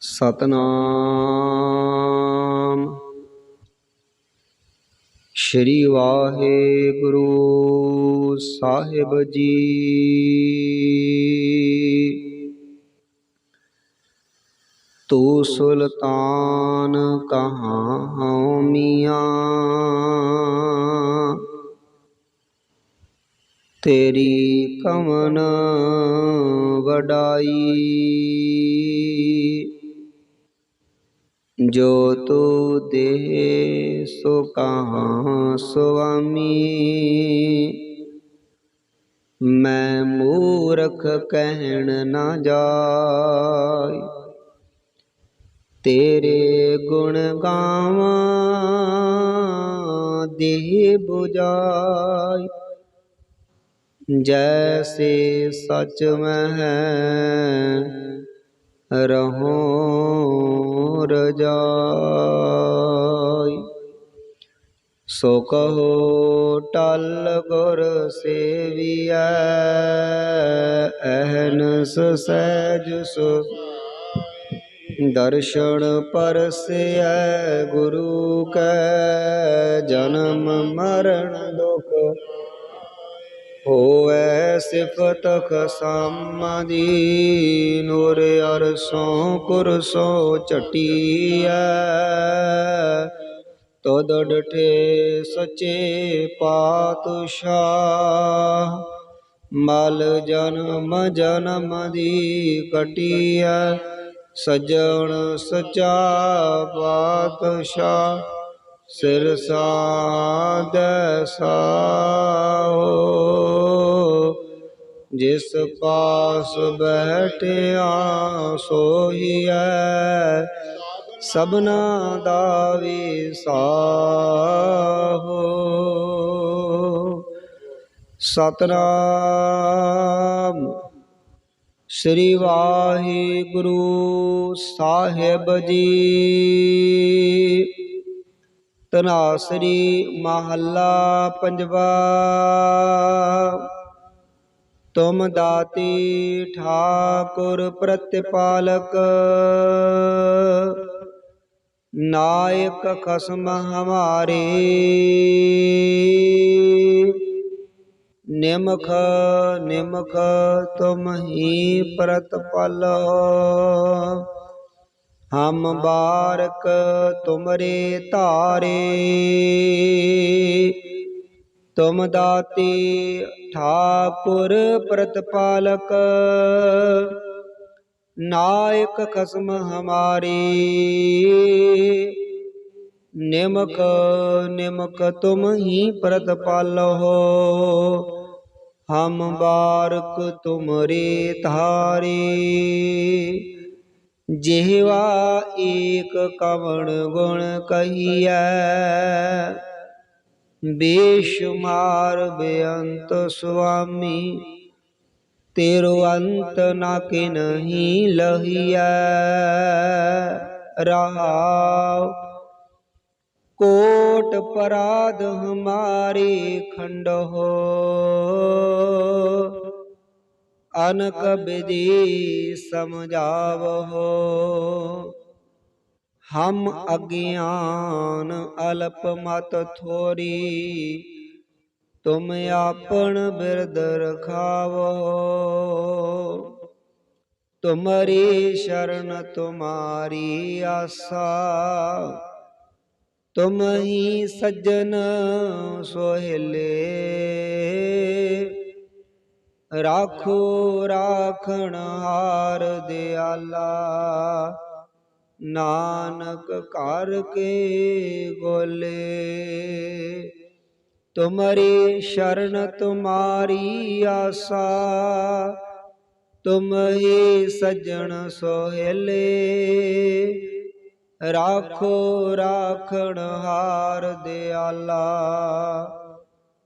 ਸਤਨਾਮ। ਸ਼੍ਰੀ ਵਾਹਿਗੁਰੂ ਸਾਹਿਬ ਜੀ। ਤੂੰ ਸੁਲਤਾਨ ਕਹਾਂ ਹਉ ਮੀਆਂ? ਤੇਰੀ ਕਮਨ ਵਡਾਈ। ਜੋ ਤੂ ਦੇ ਸੋ ਕਹਾਂ ਸੁਆਮੀ। ਮੈਂ ਮੂਰਖ ਕਹਿਣ ਨਾ ਜਾਏ ਤੇਰੇ ਗੁਣ ਗਾਵਾਂ ਦੇਹ 부ਜਾਈ ਜੈਸੇ ਸੱਚ ਮਹਿ ਰਹੋ ਰਜਾਈ। ਸੋ ਕਹੋ ਟਲ ਗੁਰ ਸੇਵੀਐ, ਅਹਨਸ ਸਹਿਜ ਸੁ ਦਰਸ਼ਨ ਪਰਸੈ ਗੁਰੂ ਕੈ, ਜਨਮ ਮਰਨ ਦੁਖ। ਹੋਵੈ ਸਿਫਤ ਖਸਮਾਦੀ ਨੂਰ ਅਰਸੋਂ ਕੁਰਸੋਂ ਚਟੀਐ ਤਦ ਡਠੇ ਸਚੇ ਪਾਤਸ਼ਾਹ, ਮਲ ਜਨਮ ਜਨਮ ਦੀ ਕਟੀਐ। ਸਜਣ ਸਚਾ ਪਾਤਸ਼ਾਹ ਸਿਰ ਸਾਦੈ ਸਾਓ ਜਿਸ ਪਾਸ ਬੈਠਿਆ ਸੋਹੀਐ, ਸਭਨਾ ਦਾ ਵਿਸਾਹੋ ਸਤਨਾਮ ਸ੍ਰੀ ਵਾਹਿਗੁਰੂ ਸਾਹਿਬ ਜੀ। ਤਨਾਸਰੀ ਮਹੱਲਾ ਪੰਜਵਾ। ਤੁਮ ਦਾਤੀ ਠਾਕੁਰ ਪ੍ਰਤਿਪਾਲਕ। ਨਾਇਕ ਖਸਮ ਹਮਾਰੇ। ਨਿਮਖ ਨਿਮਖ ਤੁਮ ਹੀ ਪ੍ਰਤਪਾਲੋ। ਹਮ ਬਾਰਕ ਤੁਮਰੇ ਧਾਰੇ। ਤੁਮ ਦਾਤੀ ਠਾਕੁਰ ਪ੍ਰਤਪਾਲਕ, ਨਾਇਕ ਖਸਮ ਹਮਾਰੀ। ਨਿਮਕ ਨਿਮਕ ਤੁਮ ਹੀ ਪ੍ਰਤਪਾਲੋ ਹਮ ਬਾਰਕ ਤੁਮਰੇ ਧਾਰੇ। ਜਿਹਵਾ ਏਕ ਕਵਣ ਗੁਣ ਕਹੀਐ। ਬੇਸ਼ੁਮਾਰ ਬੇਅੰਤ ਸੁਆਮੀ, ਤੇਰੋ ਅੰਤ ਨਾ ਕਿਨਹੀ ਲਹੀਐ। ਰਹਾਉ ਕੋਟ ਪਰਾਧ ਹਮਾਰੇ ਖੰਡ ਹੋ ਅਨਕ ਵਿਧੀ ਸਮਝਾਵੋ। ਹਮ ਅਗਿਆਨ ਅਲਪ ਮਤ ਥੋਰੀ, ਤੁਮ ਆਪਣ ਬਿਰਦ ਰਖਾਵੋ। ਤੁਮਰੀ ਸ਼ਰਨ ਤੁਮਾਰੀ ਆਸਾ, ਤੁਮ ਹੀ ਸੱਜਣ ਸੋਹਿਲੇ। ਰਾਖੋ, ਰਾਖਣ ਹਾਰ ਦਿਆਲਾ। ਨਾਨਕ ਕਰ ਕੇ ਗੋਲੇ। ਤੁਮਰੀ ਸ਼ਰਨ ਤੁਮਾਰੀ ਆਸਾ। ਤੁਮ ਹੀ ਸੱਜਣ ਸੋਹਿਲੇ। ਰਾਖੋ, ਰਾਖਣ ਹਾਰ ਦਿਆਲਾ।